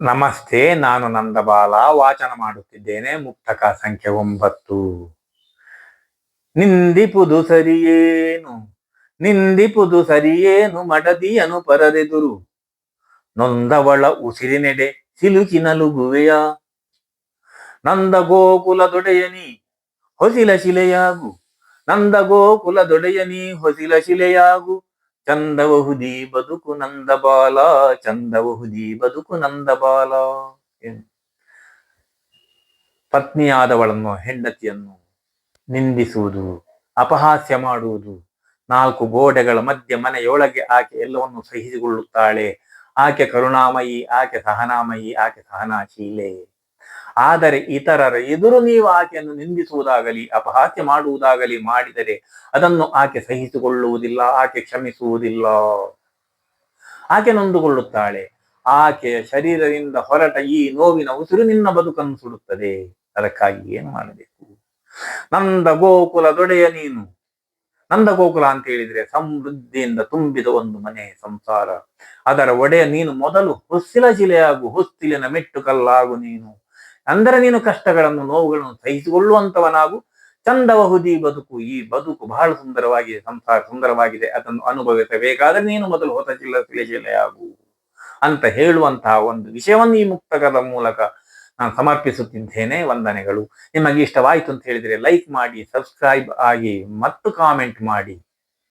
ನಮಸ್ತೆ, ನಾನು ನಂದಬಾಲ. ವಾಚನ ಮಾಡುತ್ತಿದ್ದೇನೆ ಮುಕ್ತಕ ಸಂಖ್ಯೆ ಒಂಬತ್ತು. ನಿಂದಿಪುದು ಸರಿಯೇನು? ನಿಂದಿಪುದು ಸರಿಯೇನು? ಮಡದಿಯನು ಪರದೆದುರು. ನೊಂದವಳ ಉಸಿರಿನೆಡೆ ಸಿಲುಕಿನಲುಗುವೆಯ ನಂದ ಗೋಕುಲದೊಡೆಯನಿ ಹೊಸಿಲ ಶಿಲೆಯಾಗು. ನಂದ ಗೋಕುಲದೊಡೆಯನಿ ಹೊಸಿಲ ಶಿಲೆಯಾಗು. ಚಂದಬಹುದಿ ಬದುಕು ನಂದ ಬಾಲ ಚಂದಬಹುದಿ ಬದುಕು ನಂದ ಬಾಲ ಏನು? ಪತ್ನಿಯಾದವಳನ್ನು, ಹೆಂಡತಿಯನ್ನು ನಿಂದಿಸುವುದು, ಅಪಹಾಸ್ಯ ಮಾಡುವುದು, ನಾಲ್ಕು ಗೋಡೆಗಳ ಮಧ್ಯೆ ಮನೆಯೊಳಗೆ ಆಕೆ ಎಲ್ಲವನ್ನು ಸಹಿಸಿಕೊಳ್ಳುತ್ತಾಳೆ. ಆಕೆ ಕರುಣಾಮಯಿ, ಆಕೆ ಸಹನಾಮಯಿ, ಆಕೆ ಸಹನಾಶೀಲೆ. ಆದರೆ ಇತರರ ಎದುರು ನೀವು ಆಕೆಯನ್ನು ನಿಂದಿಸುವುದಾಗಲಿ, ಅಪಹಾಸ್ಯ ಮಾಡುವುದಾಗಲಿ ಮಾಡಿದರೆ ಅದನ್ನು ಆಕೆ ಸಹಿಸಿಕೊಳ್ಳುವುದಿಲ್ಲ, ಆಕೆ ಕ್ಷಮಿಸುವುದಿಲ್ಲ. ಆಕೆ ನೊಂದುಕೊಳ್ಳುತ್ತಾಳೆ. ಆಕೆಯ ಶರೀರದಿಂದ ಹೊರಟ ಈ ನೋವಿನ ಉಸಿರು ನಿನ್ನ ಬದುಕನ್ನು ಸುಡುತ್ತದೆ. ಅದಕ್ಕಾಗಿ ಏನು ಮಾಡಬೇಕು? ನಂದ ಗೋಕುಲ ದೊಡೆಯ ನೀನು. ನಂದ ಗೋಕುಲ ಅಂತ ಹೇಳಿದ್ರೆ ಸಮೃದ್ಧಿಯಿಂದ ತುಂಬಿದ ಒಂದು ಮನೆ ಸಂಸಾರ. ಅದರ ಒಡೆಯ ನೀನು ಮೊದಲು ಹೊಸ್ತಿಲ ಶಿಲೆಯಾಗು ಹೊಸ್ತಿಲಿನ ಮೆಟ್ಟು ಕಲ್ಲಾಗು ನೀನು. ಅಂದರೆ ನೀನು ಕಷ್ಟಗಳನ್ನು, ನೋವುಗಳನ್ನು ಸಹಿಸಿಕೊಳ್ಳುವಂತವನಾಗು ಚಂದಬಹುದಿ ಬದುಕು ಈ ಬದುಕು ಬಹಳ ಸುಂದರವಾಗಿದೆ ಸಂಸಾರ ಸುಂದರವಾಗಿದೆ. ಅದನ್ನು ಅನುಭವಿಸಬೇಕಾದ್ರೆ ನೀನು ಮೊದಲು ಹೊಸ ಚಿಲ್ಲ ಶಿಲೆಯಾಗು ಅಂತ ಹೇಳುವಂತಹ ಒಂದು ವಿಷಯವನ್ನು ಈ ಮುಕ್ತಕದ ಮೂಲಕ ನಾನು ಸಮರ್ಪಿಸುತ್ತಿದ್ದೇನೆ. ವಂದನೆಗಳು. ನಿಮಗೆ ಇಷ್ಟವಾಯಿತು ಅಂತ ಹೇಳಿದರೆ ಲೈಕ್ ಮಾಡಿ ಸಬ್ಸ್ಕ್ರೈಬ್ ಆಗಿ ಮತ್ತು ಕಾಮೆಂಟ್ ಮಾಡಿ.